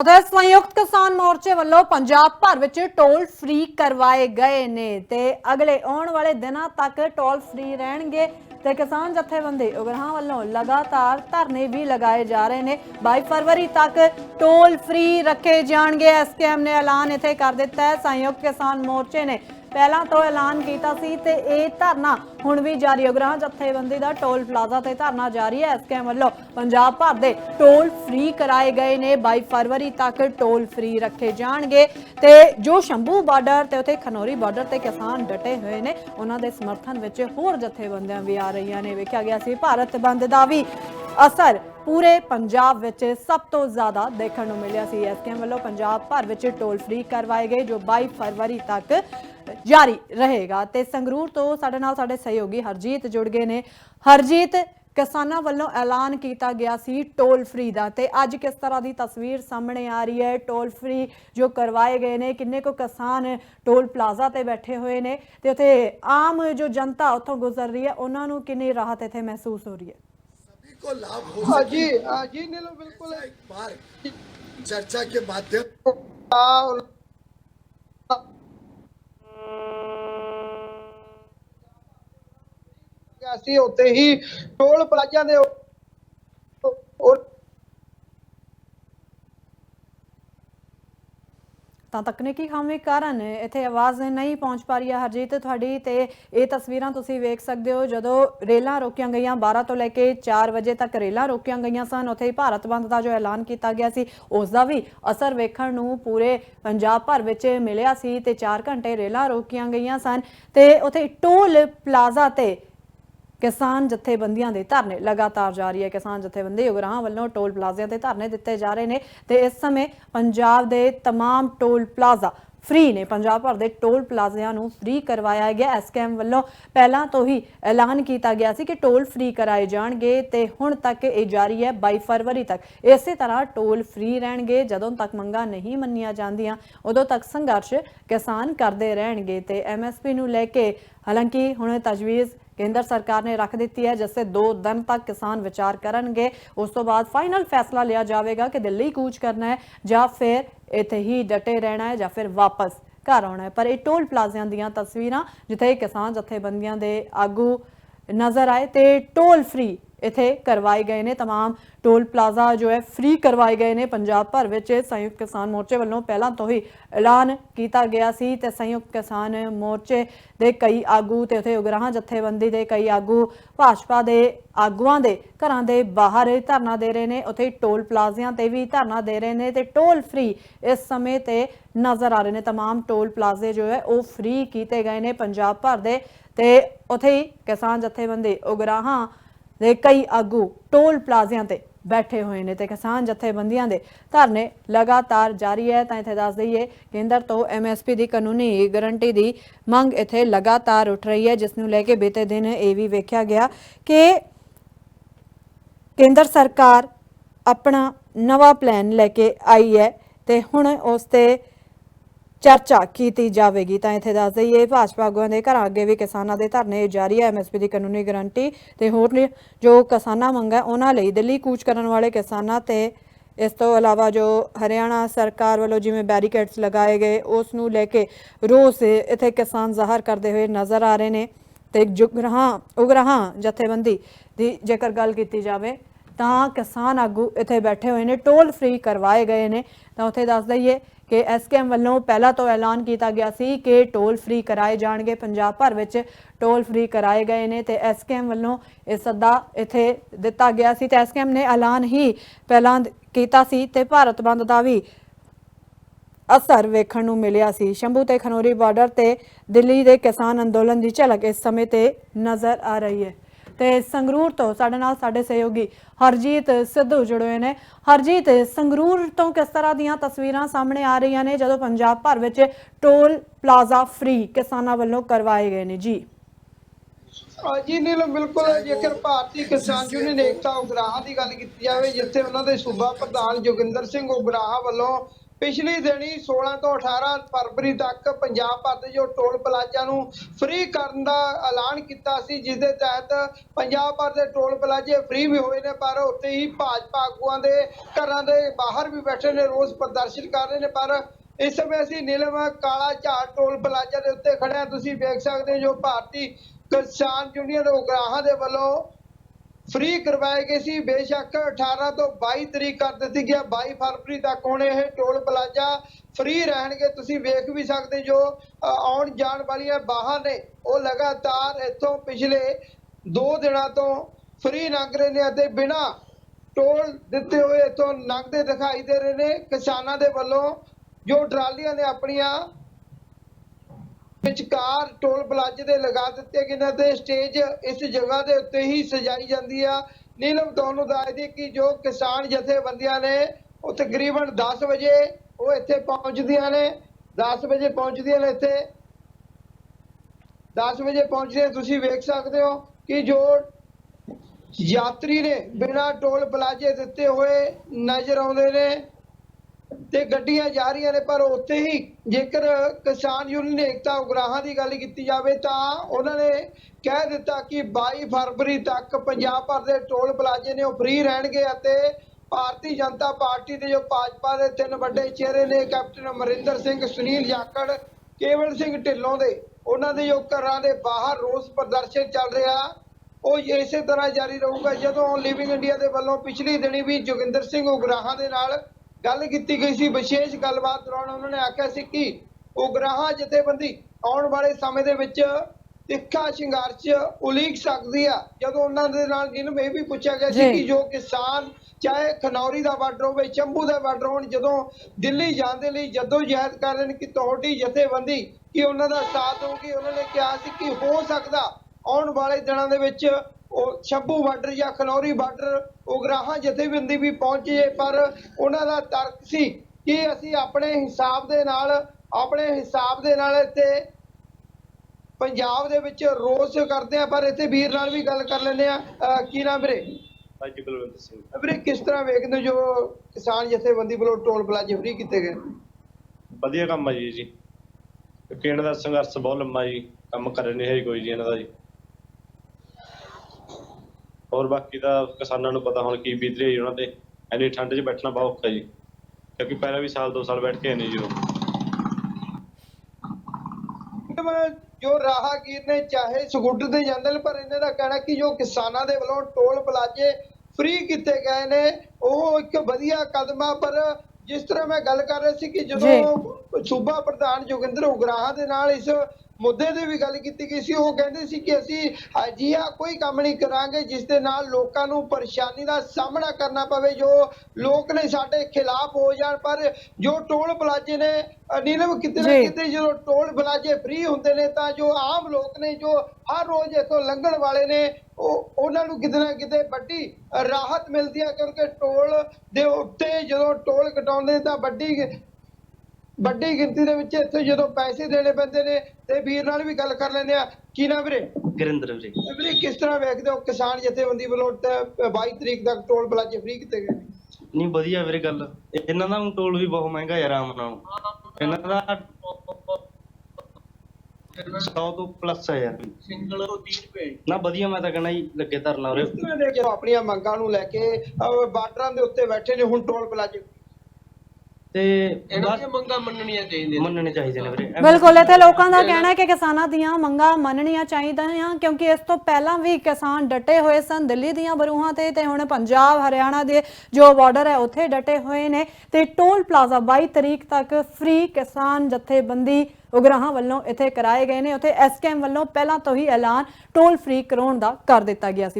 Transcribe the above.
ਅਤੇ ਸੰਯੁਕਤ ਕਿਸਾਨ ਮੋਰਚੇ ਵੱਲੋਂ ਪੰਜਾਬ ਭਰ ਵਿੱਚ ਟੋਲ ਫ੍ਰੀ ਕਰਵਾਏ ਗਏ ਨੇ ਤੇ ਅਗਲੇ ਆਉਣ ਵਾਲੇ ਦਿਨਾਂ ਤੱਕ ਟੋਲ ਫ੍ਰੀ ਰਹਿਣਗੇ ਤੇ ਕਿਸਾਨ ਜਥੇਬੰਦੀ ਉਗਰਾਹਾਂ ਵੱਲੋਂ ਲਗਾਤਾਰ ਧਰਨੇ ਵੀ ਲਗਾਏ ਜਾ ਰਹੇ ਨੇ। 22 ਫਰਵਰੀ ਤੱਕ ਟੋਲ ਫ੍ਰੀ ਰੱਖੇ ਜਾਣਗੇ। ਐਸਕੇਐਮ ਨੇ ਐਲਾਨ ਇੱਥੇ ਕਰ ਦਿੱਤਾ ਹੈ। ਸੰਯੁਕਤ ਕਿਸਾਨ ਮੋਰਚੇ ਨੇ ਪਹਿਲਾਂ ਤੋਂ ਐਲਾਨ ਕੀਤਾ ਸੀ ਤੇ ਇਹ ਧਰਨਾ ਹੁਣ ਵੀ ਜਾਰੀ ਹੈ। ਉਗਰਾਹਾਂ ਜਥੇਬੰਦੀ ਦਾ ਟੋਲ ਪਲਾਜ਼ਾ ਤੇ ਧਰਨਾ ਜਾਰੀ ਹੈ। ਐਸਕੇਐਮ ਵੱਲੋਂ ਪੰਜਾਬ ਭਰ ਦੇ ਟੋਲ ਫ੍ਰੀ ਕਰਾਏ ਗਏ ਨੇ। 22 ਫਰਵਰੀ ਤੱਕ ਟੋਲ ਫ੍ਰੀ ਰੱਖੇ ਜਾਣਗੇ। ਤੇ ਜੋ ਸ਼ੰਭੂ ਬਾਰਡਰ ਤੇ ਉਥੇ ਖਨੌਰੀ ਬਾਰਡਰ ਤੇ ਕਿਸਾਨ ਡਟੇ ਹੋਏ ਨੇ, ਉਹਨਾਂ ਦੇ ਸਮਰਥਨ ਵਿੱਚ ਹੋਰ ਜਥੇਬੰਦੀਆਂ ਵੀ ਆ ਰਹੀਆਂ ਨੇ। ਵੇਖਿਆ ਗਿਆ ਸੀ, ਭਾਰਤ ਬੰਦ ਦਾ ਵੀ ਅਸਰ ਪੂਰੇ ਪੰਜਾਬ ਵਿੱਚ ਸਭ ਤੋਂ ਜ਼ਿਆਦਾ ਦੇਖਣ ਨੂੰ ਮਿਲਿਆ ਸੀ। ਐਸਕੇਐਮ ਵੱਲੋਂ ਪੰਜਾਬ ਭਰ ਵਿੱਚ ਟੋਲ ਫ੍ਰੀ ਕਰਵਾਏ ਗਏ, ਜੋ 22 ਫਰਵਰੀ ਤੱਕ ਜਾਰੀ ਰਹੇਗਾ ਤੇ ਸੰਗਰੂਰ ਤੋਂ ਸਾਡੇ ਨਾਲ ਸਾਡੇ ਸਹਿਯੋਗੀ ਹਰਜੀਤ ਜੁੜ ਗਏ ਨੇ ਹਰਜੀਤ ਕਿਸਾਨਾਂ ਵੱਲੋਂ ਐਲਾਨ ਕੀਤਾ ਗਿਆ ਸੀ ਟੋਲ ਫ੍ਰੀ ਦਾ ਤੇ ਅੱਜ ਕਿਸ ਤਰ੍ਹਾਂ ਦੀ ਤਸਵੀਰ ਸਾਹਮਣੇ ਆ ਰਹੀ ਹੈ ਟੋਲ ਫ੍ਰੀ ਜੋ ਕਰਵਾਏ ਗਏ ਨੇ ਕਿੰਨੇ ਕੋ ਕਿਸਾਨ ਟੋਲ ਪਲਾਜ਼ਾ ਤੇ ਬੈਠੇ ਹੋਏ ਨੇ ਤੇ ਉਥੇ ਆਮ ਜੋ ਜਨਤਾ ਉੱਥੋਂ ਗੁਜ਼ਰ ਰਹੀ ਹੈ ਉਹਨਾਂ ਨੂੰ ਕਿੰਨੀ ਰਾਹਤ ਇੱਥੇ ਮਹਿਸੂਸ ਹੋ ਰਹੀ ਹੈ सभी को लाभ हो हाँ सके जी हाँ जी नीलो बिल्कुल ऐसा एक बार चर्चा के माध्यम हाँ, ਅਸੀਂ ਉੱਤੇ ਹੀ ਟੋਲ ਪਲਾਜ਼ਾ ਦੇ ਤਾਂ ਤਕਨੀਕੀ ਖਾਮੀ ਕਾਰਨ ਇੱਥੇ ਆਵਾਜ਼ ਨਹੀਂ ਪਹੁੰਚ ਪਾ ਰਹੀ ਹੈ। ਹਰਜੀਤ, ਤੁਹਾਡੀ ਤੇ ਇਹ ਤਸਵੀਰਾਂ ਤੁਸੀਂ ਵੇਖ ਸਕਦੇ ਹੋ, ਜਦੋਂ ਰੇਲਾਂ ਰੋਕੀਆਂ ਗਈਆਂ 12 ਤੋਂ ਲੈ ਕੇ 4 ਵਜੇ ਤੱਕ ਰੇਲਾਂ ਰੋਕੀਆਂ ਗਈਆਂ ਸਨ। ਉੱਥੇ ਹੀ ਭਾਰਤ ਬੰਦ ਦਾ ਜੋ ਐਲਾਨ ਕੀਤਾ ਗਿਆ ਸੀ ਉਸ ਦਾ ਵੀ ਅਸਰ ਵੇਖਣ ਨੂੰ ਪੂਰੇ ਪੰਜਾਬ ਭਰ ਵਿੱਚ ਮਿਲਿਆ ਸੀ ਤੇ 4 ਘੰਟੇ ਰੇਲਾਂ ਰੋਕੀਆਂ ਗਈਆਂ ਸਨ ਤੇ ਉੱਥੇ ਟੋਲ ਪਲਾਜ਼ਾ ਤੇ ਕਿਸਾਨ ਜਥੇਬੰਦੀਆਂ ਦੇ ਧਰਨੇ ਲਗਾਤਾਰ ਜਾਰੀ ਹੈ ਕਿਸਾਨ ਜਥੇਬੰਦੀ ਉਗਰਾਹਾਂ ਵੱਲੋਂ ਟੋਲ ਪਲਾਜ਼ਿਆਂ ਤੇ ਧਰਨੇ ਦਿੱਤੇ ਜਾ ਰਹੇ ਨੇ ਤੇ ਇਸ ਸਮੇਂ ਪੰਜਾਬ ਦੇ तमाम ਟੋਲ ਪਲਾਜ਼ਾ ਫ੍ਰੀ ਨੇ ਪੰਜਾਬ ਭਰ ਦੇ ਟੋਲ ਪਲਾਜ਼ਿਆਂ ਨੂੰ ਫ੍ਰੀ ਕਰਵਾਇਆ ਗਿਆ ਐਸਕੇਐਮ ਵੱਲੋਂ ਪਹਿਲਾਂ ਤੋਂ ਹੀ ਐਲਾਨ ਕੀਤਾ ਗਿਆ ਸੀ ਕਿ ਟੋਲ ਫ੍ਰੀ ਕਰਾਏ ਜਾਣਗੇ ਤੇ ਹੁਣ ਤੱਕ ਇਹ ਜਾਰੀ ਹੈ 22 ਫਰਵਰੀ ਤੱਕ ਇਸੇ ਤਰ੍ਹਾਂ ਟੋਲ ਫ੍ਰੀ ਰਹਿਣਗੇ ਜਦੋਂ ਤੱਕ ਮੰਗਾਂ ਨਹੀਂ ਮੰਨੀਆਂ ਜਾਂਦੀਆਂ ਉਦੋਂ ਤੱਕ ਸੰਘਰਸ਼ ਕਿਸਾਨ ਕਰਦੇ ਰਹਿਣਗੇ ਤੇ ਐਮਐਸਪੀ ਨੂੰ ਲੈ ਕੇ ਹਾਲਾਂਕਿ ਹੁਣ ਤਜਵੀਜ਼ ਕੇਂਦਰ ਸਰਕਾਰ ਨੇ ਰੱਖ ਦਿੱਤੀ ਹੈ, ਜਿਸ ਤੇ 2 ਦਿਨ ਤੱਕ ਕਿਸਾਨ ਵਿਚਾਰ ਕਰਨਗੇ। ਉਸ ਤੋਂ ਬਾਅਦ ਫਾਈਨਲ ਫੈਸਲਾ ਲਿਆ ਜਾਵੇਗਾ ਕਿ ਦਿੱਲੀ ਕੂਚ ਕਰਨਾ ਹੈ ਜਾਂ ਫਿਰ ਇੱਥੇ ਹੀ ਡਟੇ ਰਹਿਣਾ ਹੈ ਜਾਂ ਫਿਰ ਵਾਪਸ ਘਰ ਆਉਣਾ ਹੈ। ਪਰ ਇਹ ਟੋਲ ਪਲਾਜ਼ਿਆਂ ਦੀਆਂ ਤਸਵੀਰਾਂ ਜਿੱਥੇ ਕਿਸਾਨ ਜਥੇਬੰਦੀਆਂ ਦੇ ਆਗੂ ਨਜ਼ਰ ਆਏ ਤੇ ਟੋਲ ਫ੍ਰੀ ਇਥੇ ਕਰਵਾਏ ਗਏ ਨੇ तमाम ਟੋਲ ਪਲਾਜ਼ਾ ਜੋ ਹੈ ਫ੍ਰੀ ਕਰਵਾਏ ਗਏ ਨੇ ਪੰਜਾਬ ਭਰ ਵਿੱਚ ਸੰਯੁਕਤ ਕਿਸਾਨ ਮੋਰਚੇ ਵੱਲੋਂ ਪਹਿਲਾਂ ਤੋਂ ਹੀ ਐਲਾਨ ਕੀਤਾ ਗਿਆ ਸੀ ਤੇ ਸੰਯੁਕਤ ਕਿਸਾਨ ਮੋਰਚੇ ਦੇ ਕਈ ਆਗੂ ਤੇ ਉਥੇ ਉਗਰਾਹਾਂ ਜਥੇਬੰਦੀ ਦੇ ਕਈ ਆਗੂ ਭਾਜਪਾ ਦੇ ਆਗੂਆਂ ਦੇ ਘਰਾਂ ਦੇ ਬਾਹਰ ਧਰਨਾ ਦੇ ਰਹੇ ਨੇ ਉਥੇ ਟੋਲ ਪਲਾਜ਼ਿਆਂ ਤੇ ਵੀ ਧਰਨਾ ਦੇ ਰਹੇ ਨੇ ਤੇ ਟੋਲ ਫ੍ਰੀ ਇਸ ਸਮੇਂ ਤੇ ਨਜ਼ਰ ਆ ਰਹੇ ਨੇ तमाम ਟੋਲ ਪਲਾਜ਼ੇ ਜੋ ਹੈ ਉਹ ਫ੍ਰੀ ਕੀਤੇ ਗਏ ਨੇ ਪੰਜਾਬ ਭਰ ਦੇ ਤੇ ਉਥੇ ਹੀ ਕਿਸਾਨ ਜਥੇਬੰਦੀ ਉਗਰਾਹਾਂ ਦੇ ਕਈ ਆਗੂ ਟੋਲ ਪਲਾਜ਼ਿਆਂ ਤੇ ਬੈਠੇ ਹੋਏ ਨੇ ਤੇ ਕਿਸਾਨ ਜਥੇਬੰਦੀਆਂ ਦੇ ਧਰਨੇ ਲਗਾਤਾਰ ਜਾਰੀ ਹੈ। ਤਾਂ ਇੱਥੇ ਦੱਸ ਦਈਏ, ਕੇਂਦਰ ਤੋਂ ਐਮਐਸਪੀ ਦੀ ਕਾਨੂੰਨੀ ਗਾਰੰਟੀ ਦੀ ਮੰਗ ਇੱਥੇ ਲਗਾਤਾਰ ਉੱਠ ਰਹੀ ਹੈ, ਜਿਸ ਨੂੰ ਲੈ ਕੇ ਬੀਤੇ ਦਿਨ ਇਹ ਵੀ ਵੇਖਿਆ ਗਿਆ ਕਿ ਕੇਂਦਰ ਸਰਕਾਰ ਆਪਣਾ ਨਵਾਂ ਪਲਾਨ ਲੈ ਕੇ ਆਈ ਹੈ ਤੇ ਹੁਣ ਉਸ ਤੇ ਚਰਚਾ ਕੀਤੀ ਜਾਵੇਗੀ। ਤਾਂ ਇੱਥੇ ਦੱਸ ਦਈਏ, ਭਾਜਪਾ ਆਗੂਆਂ ਦੇ ਘਰਾਂ ਅੱਗੇ ਵੀ ਕਿਸਾਨਾਂ ਦੇ ਧਰਨੇ ਜਾਰੀ ਹੈ ਐਮਐਸਪੀ ਦੀ ਕਾਨੂੰਨੀ ਗਰੰਟੀ ਤੇ ਹੋਰ ਜੋ ਕਿਸਾਨਾਂ ਮੰਗਾਂ ਉਹਨਾਂ ਲਈ ਦਿੱਲੀ ਕੂਚ ਕਰਨ ਵਾਲੇ ਕਿਸਾਨਾਂ ਤੇ ਇਸ ਤੋਂ ਇਲਾਵਾ ਜੋ ਹਰਿਆਣਾ ਸਰਕਾਰ ਵੱਲੋਂ ਜਿਵੇਂ ਬੈਰੀਕੇਡਸ ਲਗਾਏ ਗਏ, ਉਸ ਨੂੰ ਲੈ ਕੇ ਰੋਸ ਇੱਥੇ ਕਿਸਾਨ ਜ਼ਾਹਰ ਕਰਦੇ ਹੋਏ ਨਜ਼ਰ ਆ ਰਹੇ ਨੇ। ਤੇ ਜੁਗਰਾਹਾਂ, ਉਗਰਾਹਾਂ ਜਥੇਬੰਦੀ ਦੀ ਜੇਕਰ ਗੱਲ ਕੀਤੀ ਜਾਵੇ ਤਾਂ ਕਿਸਾਨ ਆਗੂ ਇੱਥੇ ਬੈਠੇ ਹੋਏ ਨੇ, ਟੋਲ ਫ੍ਰੀ ਕਰਵਾਏ ਗਏ ਨੇ। ਤਾਂ ਉੱਥੇ ਦੱਸ ਦਈਏ ਕਿ ਐਸਕੇਐਮ ਵੱਲੋਂ ਪਹਿਲਾਂ ਤੋਂ ਐਲਾਨ ਕੀਤਾ ਗਿਆ ਸੀ ਕਿ ਟੋਲ ਫ੍ਰੀ ਕਰਾਏ ਜਾਣਗੇ। ਪੰਜਾਬ ਭਰ ਵਿੱਚ ਟੋਲ ਫ੍ਰੀ ਕਰਾਏ ਗਏ ਨੇ ਤੇ ਐਸਕੇਐਮ ਵੱਲੋਂ ਇਹ ਸੱਦਾ ਇੱਥੇ ਦਿੱਤਾ ਗਿਆ ਸੀ। ਤੇ ਐਸਕੇਐਮ ਨੇ ਐਲਾਨ ਹੀ ਪਹਿਲਾਂ ਕੀਤਾ ਸੀ ਤੇ ਭਾਰਤ ਬੰਦ ਦਾ ਵੀ ਅਸਰ ਵੇਖਣ ਨੂੰ ਮਿਲਿਆ ਸੀ। ਸ਼ੰਭੂ ਤੇ ਖਨੋਰੀ ਬਾਰਡਰ ਤੇ ਦਿੱਲੀ ਦੇ ਕਿਸਾਨ ਅੰਦੋਲਨ ਦੀ ਝਲਕ ਇਸ ਸਮੇਂ ਤੇ ਨਜ਼ਰ ਆ ਰਹੀ ਹੈ। ਤੇ ਸੰਗਰੂਰ ਤੋਂ ਸਾਡੇ ਨਾਲ ਸਾਡੇ ਸਹਿਯੋਗੀ ਹਰਜੀਤ ਸਿੱਧੂ ਜੁੜੇ ਨੇ। ਹਰਜੀਤ, ਸੰਗਰੂਰ ਤੋਂ ਕਿਸ ਤਰ੍ਹਾਂ ਦੀਆਂ ਤਸਵੀਰਾਂ ਸਾਹਮਣੇ ਆ ਰਹੀਆਂ ਨੇ ਜਦੋਂ ਪੰਜਾਬ ਭਰ ਵਿੱਚ ਟੋਲ ਪਲਾਜ਼ਾ ਫ੍ਰੀ ਕਿਸਾਨਾਂ ਵੱਲੋਂ ਕਰਵਾਏ ਗਏ ਨੇ? ਜੀ। ਜੀ ਨੀਲਮ ਬਿਲਕੁਲ ਜੇਕਰ ਭਾਰਤੀ ਕਿਸਾਨ ਯੂਨੀਅਨ ਏਕਤਾ ਉਗਰਾਹਾਂ ਦੀ ਗੱਲ ਕੀਤੀ ਜਾਵੇ, ਜਿੱਥੇ ਉਹਨਾਂ ਦੇ ਸੂਬਾ ਪ੍ਰਧਾਨ ਜੋਗਿੰਦਰ ਸਿੰਘ ਉਗਰਾਹਾਂ ਵੱਲੋਂ ਪਿਛਲੀ ਦਿਨੀ 16 ਤੋਂ 18 ਫਰਵਰੀ ਤੱਕ ਪੰਜਾਬ ਭਰ ਦੇ ਜੋ ਟੋਲ ਪਲਾਜ਼ਾ ਨੂੰ ਫ੍ਰੀ ਕਰਨ ਦਾ ਐਲਾਨ ਕੀਤਾ ਸੀ ਜਿਸ ਦੇ ਤਹਿਤ ਪੰਜਾਬ ਭਰ ਦੇ ਟੋਲ ਪਲਾਜ਼ੇ ਫ੍ਰੀ ਵੀ ਹੋਏ ਨੇ, ਪਰ ਉੱਥੇ ਹੀ ਭਾਜਪਾ ਆਗੂਆਂ ਦੇ ਘਰਾਂ ਦੇ ਬਾਹਰ ਵੀ ਬੈਠੇ ਨੇ, ਰੋਸ ਪ੍ਰਦਰਸ਼ਨ ਕਰ ਰਹੇ ਨੇ, ਪਰ ਇਸ ਸਮੇਂ ਅਸੀਂ ਨੀਲਮ ਕਾਲਾ ਝਾੜ ਟੋਲ ਪਲਾਜ਼ਾ ਦੇ ਉੱਤੇ ਖੜੇ ਹਾਂ। ਤੁਸੀਂ ਵੇਖ ਸਕਦੇ ਹੋ ਜੋ ਭਾਰਤੀ ਕਿਸਾਨ ਯੂਨੀਅਨ ਉਗਰਾਹਾਂ ਦੇ ਵੱਲੋਂ ਫ੍ਰੀ ਕਰਵਾਏ ਗਏ ਸੀ। ਬੇਸ਼ੱਕ 18 ਤੋਂ 22 ਤਰੀਕ ਕਰ ਦਿੱਤੀ ਗਿਆ 22 ਫਰਵਰੀ ਤੱਕ ਹੁਣ ਇਹ ਟੋਲ ਪਲਾਜ਼ਾ ਫ੍ਰੀ ਰਹਿਣਗੇ। ਤੁਸੀਂ ਵੇਖ ਵੀ ਸਕਦੇ ਜੋ ਆਉਣ ਜਾਣ ਵਾਲੀਆਂ ਬਾਹਾਂ ਨੇ, ਉਹ ਲਗਾਤਾਰ ਇੱਥੋਂ ਪਿਛਲੇ 2 ਦਿਨਾਂ ਤੋਂ ਫ੍ਰੀ ਲੰਘ ਰਹੇ ਨੇ ਅਤੇ ਬਿਨਾ ਟੋਲ ਦਿੱਤੇ ਹੋਏ ਇੱਥੋਂ ਲੰਘਦੇ ਦਿਖਾਈ ਦੇ ਰਹੇ ਨੇ। ਕਿਸਾਨਾਂ ਦੇ ਵੱਲੋਂ ਜੋ ਟਰਾਲੀਆਂ ਨੇ ਆਪਣੀਆਂ ਵਿਚਕਾਰ ਟੋਲ ਪਲਾਜ਼ੇ ਦੇ ਲਗਾ ਦਿੱਤੇ ਗਏ ਨੇ ਤੇ ਸਟੇਜ ਇਸ ਜਗ੍ਹਾ ਦੇ ਉੱਤੇ ਹੀ ਸਜਾਈ ਜਾਂਦੀ ਆ। ਨੀਲਮ, ਤੁਹਾਨੂੰ ਦੱਸ ਦਈਏ ਕਿ ਜੋ ਕਿਸਾਨ ਜਥੇਬੰਦੀਆਂ ਨੇ, ਉਹ ਤਕਰੀਬਨ 10 ਵਜੇ ਉਹ ਇੱਥੇ ਪਹੁੰਚਦੀਆਂ ਨੇ। 10 ਵਜੇ ਪਹੁੰਚਦੀਆਂ ਨੇ ਇੱਥੇ। 10 ਵਜੇ ਪਹੁੰਚਦੇ ਤੁਸੀਂ ਵੇਖ ਸਕਦੇ ਹੋ ਕਿ ਜੋ ਯਾਤਰੀ ਨੇ ਬਿਨਾਂ ਟੋਲ ਪਲਾਜ਼ੇ ਦਿੱਤੇ ਹੋਏ ਨਜ਼ਰ ਆਉਂਦੇ ਨੇ। ਤੇ ਗੱਡੀਆਂ ਜਾ ਰਹੀਆਂ ਨੇ, ਪਰ ਉੱਥੇ ਹੀ ਜੇਕਰ ਕਿਸਾਨ ਯੂਨੀਅਨ ਏਕਤਾ ਉਗਰਾਹਾਂ ਦੀ ਗੱਲ ਕੀਤੀ ਜਾਵੇ ਤਾਂ ਉਹਨਾਂ ਨੇ ਕਹਿ ਦਿੱਤਾ ਕਿ 22 ਫਰਵਰੀ ਤੱਕ ਪੰਜਾਬ ਭਰ ਦੇ ਟੋਲ ਪਲਾਜ਼ੇ ਨੇ ਉਹ ਫ੍ਰੀ ਰਹਿਣਗੇ ਅਤੇ ਭਾਰਤੀ ਜਨਤਾ ਪਾਰਟੀ ਦੇ ਜੋ ਭਾਜਪਾ ਦੇ ਤਿੰਨ ਵੱਡੇ ਚਿਹਰੇ ਨੇ, ਕੈਪਟਨ ਅਮਰਿੰਦਰ ਸਿੰਘ, ਸੁਨੀਲ ਜਾਖੜ, ਕੇਵਲ ਸਿੰਘ ਢਿੱਲੋਂ ਦੇ, ਉਹਨਾਂ ਦੇ ਜੋ ਘਰਾਂ ਦੇ ਬਾਹਰ ਰੋਸ ਪ੍ਰਦਰਸ਼ਨ ਚੱਲ ਰਿਹਾ, ਉਹ ਇਸੇ ਤਰ੍ਹਾਂ ਜਾਰੀ ਰਹੂਗਾ। ਜਦੋਂ ਲਿਵਿੰਗ ਇੰਡੀਆ ਦੇ ਵੱਲੋਂ ਪਿਛਲੀ ਦਿਨੀ ਵੀ ਜੋਗਿੰਦਰ ਸਿੰਘ ਉਗਰਾਹਾਂ ਦੇ ਨਾਲ ਗੱਲ ਕੀਤੀ ਗਈ ਸੀ ਵਿਸ਼ੇਸ਼ ਗੱਲਬਾਤ ਦੌਰਾਨ ਉਹਨਾਂ ਨੇ ਆਖਿਆ ਸੀ ਕਿ ਉਗਰਾਹਾਂ ਜਥੇਬੰਦੀ ਆਉਣ ਵਾਲੇ ਸਮੇਂ ਦੇ ਵਿੱਚ ਤਿੱਖਾ ਸੰਘਰਸ਼ ਉਲੀਕ ਸਕਦੀ ਆ ਜਦੋਂ ਉਹਨਾਂ ਦੇ ਨਾਲ ਜਿਹਨੂੰ ਇਹ ਵੀ ਪੁੱਛਿਆ ਗਿਆ ਸੀ। ਕਿ ਜੋ ਕਿਸਾਨ ਚਾਹੇ ਖਨੌਰੀ ਦਾ ਬਾਰਡਰ ਹੋਵੇ ਚੰਬੂ ਦਾ ਬਾਰਡਰ ਹੋਣ ਜਦੋਂ ਦਿੱਲੀ ਜਾਣ ਦੇ ਲਈ ਜਦੋਂ ਜਹਿਦ ਕਰ ਰਹੇ ਨੇ ਕਿ ਤੁਹਾਡੀ ਜਥੇਬੰਦੀ ਕਿ ਉਹਨਾਂ ਦਾ ਸਾਥ ਹੋਊਗੀ ਉਹਨਾਂ ਨੇ ਕਿਹਾ ਸੀ ਕਿ ਹੋ ਸਕਦਾ ਆਉਣ ਵਾਲੇ ਦਿਨਾਂ ਦੇ ਵਿੱਚ ਉਹ ਸ਼ੰਭੂ ਬਾਰਡਰ ਜਾਂ ਖਨੌਰੀ ਬਾਰਡਰ ਉਗਰਾਹਾਂ ਜਥੇਬੰਦੀ ਵੀ ਪਹੁੰਚੇ ਪਰ ਉਹਨਾਂ ਦਾ ਤਰਕ ਸੀ ਕਿ ਅਸੀਂ ਆਪਣੇ ਹਿਸਾਬ ਦੇ ਨਾਲ ਆਪਣੇ ਹਿਸਾਬ ਦੇ ਨਾਲ ਇੱਥੇ ਪੰਜਾਬ ਦੇ ਵਿੱਚ ਰੋਸ ਕਰਦੇ ਆ ਪਰ ਇੱਥੇ ਵੀਰ ਨਾਲ ਵੀ ਗੱਲ ਕਰ ਲੈਂਦੇ ਆ ਕੀ ਨਾਮ ਵੀਰੇ? ਭਾਈ ਜੀ ਬਲਵੰਤ ਸਿੰਘ। ਵੀਰੇ ਕਿਸ ਤਰ੍ਹਾਂ ਵੇਖਦੇ ਹੋ ਜੋ ਕਿਸਾਨ ਜਥੇਬੰਦੀ ਵੱਲੋਂ ਟੋਲ ਪਲਾਜ਼ੇ ਫ੍ਰੀ ਕੀਤੇ ਗਏ? ਵਧੀਆ ਕੰਮ ਆ ਜੀ ਜੀ। ਇਹਨਾਂ ਦਾ ਸੰਘਰਸ਼ ਬਹੁਤ ਲੰਮਾ ਜੀ ਕੰਮ ਕਰ ਰਹੇ ਹੈ ਕੋਈ ਜੀ ਇਹਨਾਂ ਦਾ ਜੀ। ਹੋਰ ਬਾਕੀ ਤਾਂ ਕਿਸਾਨਾਂ ਨੂੰ ਪਤਾ ਹੁਣ ਕੀ ਬੀਤ ਰਹੀ ਹੈ ਉਹਨਾਂ ਤੇ ਐਨੀ ਠੰਡ 'ਚ ਬੈਠਣਾ ਬਹੁਤ ਔਖਾ ਜੀ ਕਿਉਂਕਿ ਪਹਿਲਾਂ ਵੀ ਸਾਲ ਦੋ ਸਾਲ ਬੈਠ ਕੇ ਆਏ ਨੇ ਜੀ ਉਹ। ਮੈਡਮ, ਜੋ ਰਾਹਗੀਰ ਨੇ ਚਾਹੇ ਸਕੂਟਰ ਤੇ ਜਾਂਦੇ ਨੇ ਪਰ ਇਹਨਾਂ ਦਾ ਕਹਿਣਾ ਕਿ ਜੋ ਕਿਸਾਨਾਂ ਦੇ ਵੱਲੋਂ ਟੋਲ ਪਲਾਜ਼ੇ ਫ੍ਰੀ ਕੀਤੇ ਗਏ ਨੇ ਉਹ ਇੱਕ ਵਧੀਆ ਕਦਮ ਆ ਪਰ ਜਿਸ ਤਰ੍ਹਾਂ ਮੈਂ ਗੱਲ ਕਰ ਰਿਹਾ ਸੀ ਕਿ ਜਦੋਂ ਸੂਬਾ ਪ੍ਰਧਾਨ ਜੋਗਿੰਦਰ ਉਗਰਾਹਾਂ ਦੇ ਨਾਲ ਇਸ ਮੁੱਦੇ ਤੇ ਵੀ ਗੱਲ ਕੀਤੀ ਗਈ ਸੀ ਉਹ ਕਹਿੰਦੇ ਸੀ ਕਿ ਅਸੀਂ ਅਜਿਹਾ ਕੋਈ ਕੰਮ ਨਹੀਂ ਕਰਾਂਗੇ ਜਿਸ ਦੇ ਨਾਲ ਲੋਕਾਂ ਨੂੰ ਪਰੇਸ਼ਾਨੀ ਦਾ ਸਾਹਮਣਾ ਕਰਨਾ ਪਵੇ ਜੋ ਲੋਕ ਨੇ ਸਾਡੇ ਖਿਲਾਫ ਹੋ ਜਾਣ ਪਰ ਜੋ ਟੋਲ ਪਲਾਜ਼ੇ ਨੇ ਅਨਿਲਮ ਕਿਤੇ ਨਾ। ਕਿਤੇ ਜਦੋਂ ਟੋਲ ਪਲਾਜ਼ੇ ਫ੍ਰੀ ਹੁੰਦੇ ਨੇ ਤਾਂ ਜੋ ਆਮ ਲੋਕ ਨੇ ਜੋ ਹਰ ਰੋਜ਼ ਇੱਥੋਂ ਲੰਘਣ ਵਾਲੇ ਨੇ ਉਹ ਉਹਨਾਂ ਨੂੰ ਕਿਤੇ ਨਾ ਕਿਤੇ ਵੱਡੀ ਰਾਹਤ ਮਿਲਦੀ ਹੈ ਕਿਉਂਕਿ ਟੋਲ ਦੇ ਉੱਤੇ ਜਦੋਂ ਟੋਲ ਕਟਾਉਂਦੇ ਤਾਂ ਵੱਡੀ ਵੱਡੀ ਗਿਣਤੀ ਦੇ ਵਿੱਚ ਇੱਥੇ ਜਦੋਂ ਪੈਸੇ ਦੇਣੇ ਪੈਂਦੇ ਨੇ ਤੇ ਵੀਰ ਨਾਲ ਵੀ ਗੱਲ ਕਰ ਲੈਂਦੇ ਆ। ਕੀ ਨਾ ਵੀਰੇ? ਗੁਰਿੰਦਰ ਵੀਰੇ। ਵੀਰੇ ਕਿਸ ਤਰ੍ਹਾਂ ਵੇਖਦੇ ਹੋ ਕਿਸਾਨ ਜਥੇਬੰਦੀ ਵੱਲੋਂ ਤੇ 22 ਤਰੀਕ ਤੱਕ ਟੋਲ ਪਲਾਜ਼ੇ ਫ੍ਰੀ ਕੀਤੇ ਗਏ ਨਹੀਂ ਵਧੀਆ ਵੀਰੇ ਗੱਲ। ਇਹਨਾਂ ਦਾ ਟੋਲ ਵੀ ਬਹੁਤ ਮਹਿੰਗਾ ਯਾਰ ਆਮ ਨਾਲ ਇਹਨਾਂ ਦਾ 100 ਤੋਂ ਪਲੱਸ ਹੈ ਯਾਰ। ਸਿੰਗਲ ਤੋਂ 30 ਰੁਪਏ। ਨਾ ਵਧੀਆ ਮੈਂ ਤਾਂ ਕਹਿੰਦਾ ਜੀ ਲੱਗੇ ਧਰਨਾ ਉਰੇ। ਆਪਣੀਆਂ ਮੰਗਾਂ ਨੂੰ ਲੈ ਕੇ ਬਾਰਡਰਾਂ ਦੇ ਉੱਤੇ ਬੈਠੇ ਨੇ ਹੁਣ ਟੋਲ ਪਲਾਜ਼ੇ? ਤੇ ਇਹਨਾਂ ਦੀਆਂ ਮੰਗਾਂ ਮੰਨਣੀਆਂ ਚਾਹੀਦੀਆਂ ਨੇ। ਮੰਨਣੇ ਚਾਹੀਦੇ ਨੇ ਵੀਰੇ। ਬਿਲਕੁਲ ਇੱਥੇ ਲੋਕਾਂ ਦਾ ਕਹਿਣਾ ਹੈ ਕਿ ਕਿਸਾਨਾਂ ਦੀਆਂ ਮੰਗਾਂ ਮੰਨਣੀਆਂ ਚਾਹੀਦੀਆਂ ਕਿਉਂਕਿ ਇਸ ਤੋਂ ਪਹਿਲਾਂ ਵੀ ਕਿਸਾਨ ਡਟੇ ਹੋਏ ਸਨ ਦਿੱਲੀ ਦੀਆਂ ਬਰੂਹਾਂ ਤੇ ਤੇ ਹੁਣ ਪੰਜਾਬ ਹਰਿਆਣਾ ਦੇ ਜੋ ਬਾਰਡਰ ਹੈ ਉੱਥੇ ਡਟੇ ਹੋਏ ਨੇ। ਤੇ ਟੋਲ ਪਲਾਜ਼ਾ 22 ਤਰੀਕ ਤੱਕ ਫ੍ਰੀ ਕਿਸਾਨ ਜਥੇਬੰਦੀ ਉਗਰਾਹਾਂ ਵੱਲੋਂ ਇੱਥੇ ਕਰਾਏ ਗਏ ਨੇ। ਉੱਥੇ ਐਸਕੇਐਮ ਵੱਲੋਂ ਪਹਿਲਾਂ ਤੋਂ ਹੀ ਐਲਾਨ ਟੋਲ ਫ੍ਰੀ ਕਰਾਉਣ ਦਾ ਕਰ ਦਿੱਤਾ ਗਿਆ ਸੀ।